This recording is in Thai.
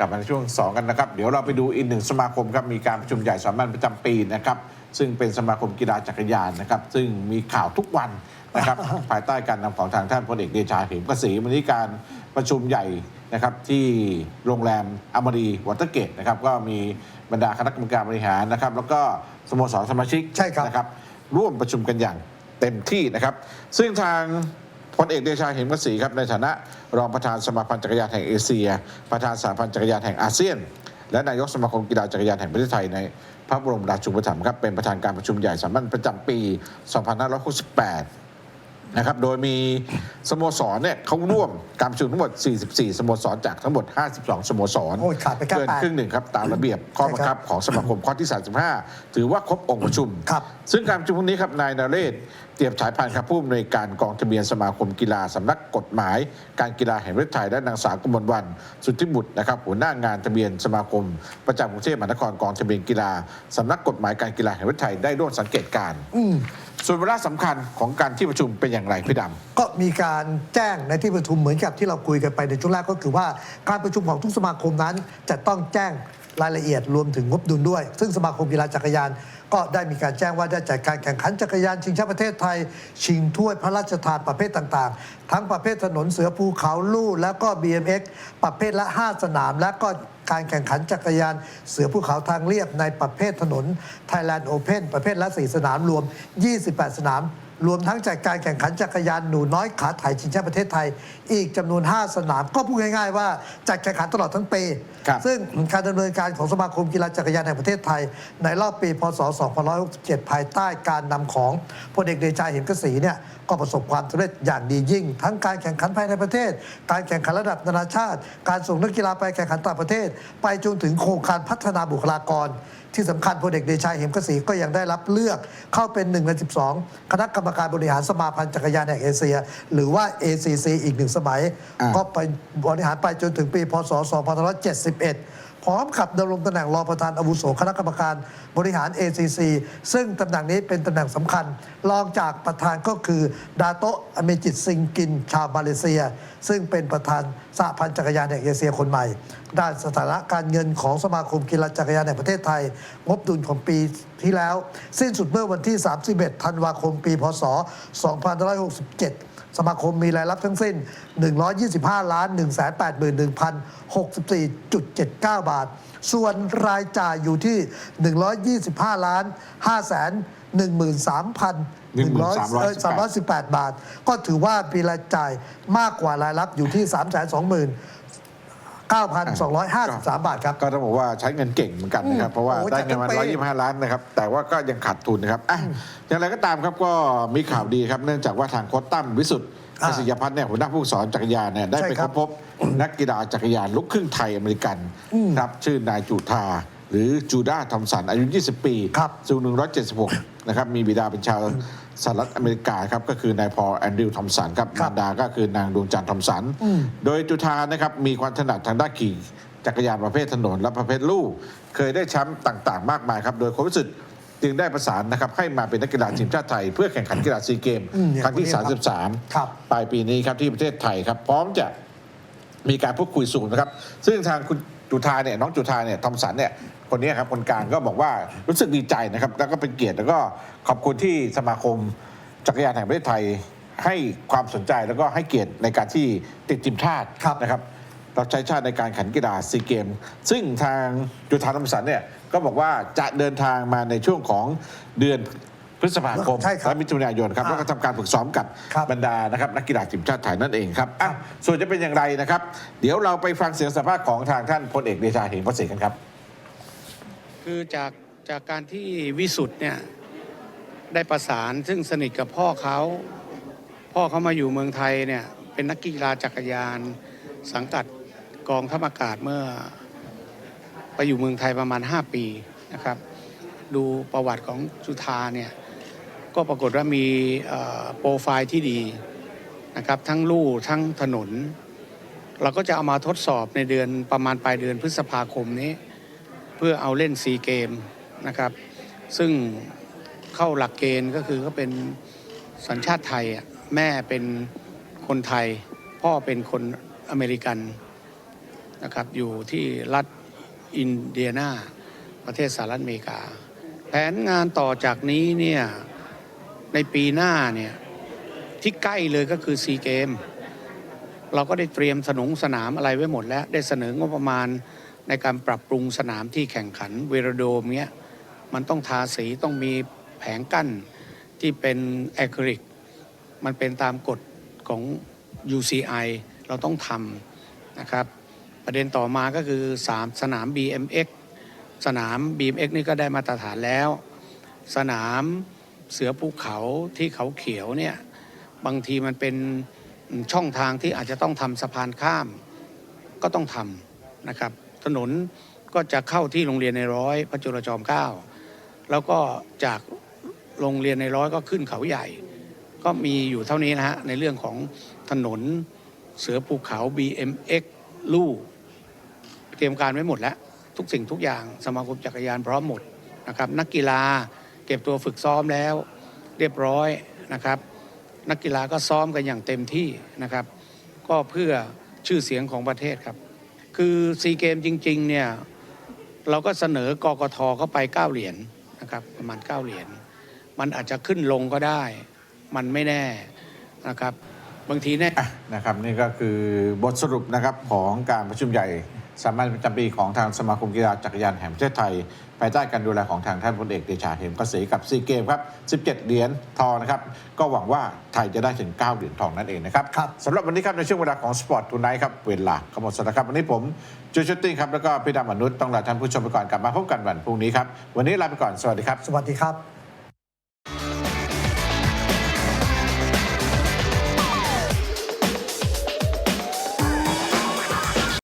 กลับมาในช่วง 2 กันนะครับ เดี๋ยวเราไปดูอีกหนึ่งสมาคมครับ มีการประชุมใหญ่สามัญประจำปีนะครับ ซึ่งเป็นสมาคมกีฬาจักรยานนะครับ ซึ่งมีข่าวทุกวันนะครับ ภายใต้การนำของทางท่านพลเอกเดชาเหมกศรีวันนี้การประชุมใหญ่นะครับที่โรงแรมอมรีวอเตอร์เกตนะครับก็มีบรรดาคณะกรรมการบริหารนะครับ แล้วก็สโมสรสมาชิกใช่ครับนะครับร่วมประชุมกันอย่างเต็มที่นะครับ ซึ่งทาง พลเอกเดชาเหมกศรีครับในฐานะรองประธานสมาพันธ์จักรยานแห่งเอเชีย ประธานสหพันธ์จักรยานแห่งอาเซียน และนายกสมาคมกีฬาจักรยานแห่งประเทศไทยในพระบรมราชูปถัมภ์ครับเป็นประธานการประชุมใหญ่สามัญประจำปี 2568 นะครับ โดยมีสโมสรเนี่ยเขาร่วมการประชุมทั้งหมด 44 สโมสรจากทั้งหมด 52 สโมสรโอ้ยขาดไปแค่เกินแปดครึ่งหนึ่งครับ ตามระเบียบข้อบังคับของสมาคมข้อที่ 35 ถือว่าครบองค์ประชุม ครับ ซึ่งการประชุมนี้ครับนายนเรศเตรียมฉายพันธ์ครับผู้อำนวยการกองทะเบียนสมาคมกีฬาสำนักกฎหมาย การกีฬาแห่งประเทศไทยและนางสาวกมลวัน สุทธิบุตรนะครับหัวหน้างานทะเบียนสมาคม ประจำกรุงเทพมหานครกองทะเบียนกีฬาสำนักกฎหมายการกีฬาแห่งประเทศไทยได้ร่วมสังเกตการณ์ อืม ส่วนเวลาสำคัญของการที่ประชุมเป็นอย่างไรพี่ดำ ก็มีการแจ้งในที่ประชุมเหมือนกับที่เราคุยกันไปในช่วงแรกก็คือว่าการประชุมของทุกสมาคมนั้น จะต้องแจ้งรายละเอียดรวมถึงงบดุลด้วย ซึ่งสมาคมกีฬาจักรยาน ก็ได้มีการแจ้งว่าได้จัดการแข่งขันจักรยานชิงแชมป์ประเทศไทย ชิงถ้วยพระราชทานประเภทต่างๆ ทั้งประเภทถนนเสือภูเขาลู่แล้วก็ BMX ประเภทละ 5 สนามและก็ การแข่งขันจักรยานเสือภูเขาทางเรียบในประเภทถนน Thailand Open ประเภทละ 4 สนามรวม 28 สนาม รวมทั้งจัดการแข่งขันจักรยานหนูน้อยขาไถ่ายชิงแชมป์ประเทศไทย อีกจำนวน 5 สนาม ก็พูดง่ายๆว่าจัดแข่งขันตลอดทั้งปี ครับ ซึ่งการดำเนินการของสมาคมกีฬาจักรยานแห่งประเทศไทย ในรอบปีพศ 2567 ภายใต้การนำของพลเอกเดชาเห็นกศรีเนี่ยก็ประสบความสำเร็จอย่างดียิ่ง ทั้งการแข่งขันภายในประเทศ การแข่งขันระดับนานาชาติ การส่งนักกีฬาไปแข่งขันต่างประเทศ ไปจนถึงโครงการพัฒนาบุคลากรที่สำคัญพลเอกเดชาเหมกษีก็ยังได้รับเลือกเข้าเป็น1ใน12 คณะกรรมการบริหารสมาพันธ์จักรยานแห่งเอเชีย หรือว่า ACC อีกหนึ่งสมัย ก็ไปบริหารไปจนถึงปีพศ2571 พร้อมกับดำรงตำแหน่งรองประธานอาวุโสคณะกรรมการบริหาร ACC ซึ่งตำแหน่งนี้เป็นตำแหน่งสำคัญ รองจากประธานก็คือดาโตะอเมจิตซิงกิน ชาวมาเลเซีย ซึ่งเป็นประธานสหพันธ์จักรยานแห่งเอเชียคนใหม่ ด้านสถานะการเงินของสมาคมกีฬาจักรยานแห่งประเทศไทย งบดุลของปีที่แล้ว สิ้นสุดเมื่อวันที่ 31 ธันวาคม ปี พศ 2567 สมาคมมีรายรับทั้งสิ้น 125ล้าน181,064.79 บาท ส่วนรายจ่ายอยู่ที่ 125ล้าน5แสน13,000 13,318เอ่อ318 บาท ก็ถือว่ามีรายจ่ายมากกว่ารายรับอยู่ที่ 3 2 9,253 บาทครับ ก็ต้องบอกว่าใช้เงินเก่งเหมือนกันนะครับ เพราะว่าโอ้ยได้เงินมา จัดเต็มไป125 ล้านนะครับ แต่ว่าก็ยังขาดทุนนะครับอะอย่างไรก็ตามครับก็มีข่าวดีครับ เนื่องจากว่าทางโค้ชตั้มวิสุทธิ์อ่าศิยพัฒน์เนี่ยหัวหน้าผู้ฝึกสอนจักรยานเนี่ยได้ใช่ไปครัพบบนักกีฬาจักรยานลูกครึ่งไทยอเมริกันครับชื่อนายจูธาหรือจูด้าทอมสันอายุ 20 ปี ครับ สูง 176 นะครับ มีบิดาเป็นชาว สหรัฐอเมริกาครับก็คือนายพอลแอนดริวทอมสันครับครับมารดาก็คือนางดวงจันทร์ทอมสันอืมโดยจุธานะครับมีความถนัดทางด้านขี่จักรยานประเภทถนนและประเภทลู่เคยได้แชมป์ต่างๆ มากมายครับ โดยโค้ชวิสุทธิ์จึงได้ประสานนะครับให้มาเป็นนักกีฬาทีมชาติไทย เพื่อแข่งขันกีฬาซีเกมอืมอย่างครั้งที่คนนี้ครับ33ครับปลายปีนี้ครับที่ประเทศไทยครับ พร้อมจะมีการพูดคุยสูงนะครับ ซึ่งทางคุณจุธาเนี่ยน้องจุธาเนี่ยทอมสันเนี่ย คนนี้ครับคนกลางก็บอกว่ารู้สึกดีใจนะครับ แล้วก็เป็นเกียรติแล้วก็ขอบคุณที่สมาคมจักรยานแห่งประเทศไทย ให้ความสนใจแล้วก็ให้เกียรติในการที่ติดทีมชาติครับ นะครับเราใช้ชาติในการแข่งกีฬาซีเกม ซึ่งทางจุธาทอมสันเนี่ยก็บอกว่าจะเดินทางมาในช่วงของเดือนพฤษภาคมใช่ครับและมิถุนายนครับอ่าแล้วก็ทำการฝึกซ้อมกับครับ บรรดานะครับนักกีฬาทีมชาติไทยนั่นเองครับอะส่วนจะเป็นอย่างไรนะครับ เดี๋ยวเราไปฟังเสียงสัมภาษณ์ของทางท่านพลเอกเดชาเหมประสิทธิ์กันครับ คือจากจากการที่วิสุทธ์เนี่ยได้ประสานซึ่งสนิทกับพ่อเขาพ่อเขามาอยู่เมืองไทยเนี่ยเป็นนักกีฬาจักรยาน สังกัดกองทัพอากาศเมื่อ ไปอยู่เมืองไทยประมาณ 5 ปีนะครับ ดูประวัติของจุธาเนี่ยก็ปรากฏว่ามีโปรไฟล์ที่ดีนะครับ ทั้งลู่ทั้งถนน เราก็จะเอามาทดสอบในเดือนประมาณปลายเดือนพฤษภาคมนี้ เพื่อเอาเล่นซีเกมนะครับซึ่งเข้าหลักเกณฑ์ก็คือเขาเป็นสัญชาติไทยอะแม่เป็นคนไทย พ่อเป็นคนอเมริกันนะครับอยู่ที่รัฐอินเดียนาประเทศสหรัฐอเมริกา แผนงานต่อจากนี้เนี่ยในปีหน้าเนี่ยที่ใกล้เลยก็คือซีเกมเราก็ได้เตรียมสนงสนามอะไรไว้หมดแล้ว ได้เสนองบประมาณ ในการปรับปรุงสนามที่แข่งขันเวโรโดมเนี้ยมันต้องทาสีต้องมีแผงกั้นที่เป็นแอคริลิกมันเป็นตามกฎของ UCI เราต้องทำนะครับ ประเด็นต่อมาก็คือสามสนาม BMX สนาม BMX นี่ก็ได้มาตรฐานแล้ว สนามเสือภูเขาที่เขาเขียวเนี่ยบางทีมันเป็นช่องทางที่อาจจะต้องทำสะพานข้ามก็ต้องทำนะครับ ถนนก็จะเข้าที่โรงเรียนในร้อยพระจุลจอมเกล้าแล้วก็จากโรงเรียนในร้อยก็ขึ้นเขาใหญ่ ก็มีอยู่เท่านี้นะฮะในเรื่องของถนนเสือภูเขา BMX ลู่เตรียมการไว้หมดแล้ว ทุกสิ่งทุกอย่างสมาคมจักรยานพร้อมหมดนะครับ นักกีฬาเก็บตัวฝึกซ้อมแล้ว เรียบร้อยนะครับ นักกีฬาก็ซ้อมกันอย่างเต็มที่นะครับ ก็เพื่อชื่อเสียงของประเทศครับ คือซีเกมจริงๆเนี่ยเราก็เสนอกกทเข้าไป 9 เหรียญนะครับประมาณ 9 เหรียญมันอาจจะขึ้นลงก็ได้ มันไม่แน่นะครับ บางทีแน่อะนะครับนี่ก็คือบทสรุปนะครับของการประชุมใหญ่ สามัญประจำปีของทางสมาคมกีฬาจักรยานแห่งประเทศไทย ภายใต้การดูแลของทางท่านพลเอกเดชาเหมกเกษกับซีเกมครับ 17 เหรียญทองนะครับ ก็หวังว่าไทยจะได้ถึง 9 เหรียญทองนั่นเองนะครับครับสำหรับวันนี้ครับในช่วงเวลาของสปอร์ตทูไนท์ครับ เวลาขมดสแล้วครับ วันนี้ผมจูชุตติ้งครับ แล้วก็พี่ดำอนุษย์ต้องลาท่านผู้ชมไปก่อนกลับมาพบกันวันพรุ่งนี้ครับวันนี้ลาไปก่อนสวัสดีครับ สวัสดีครับ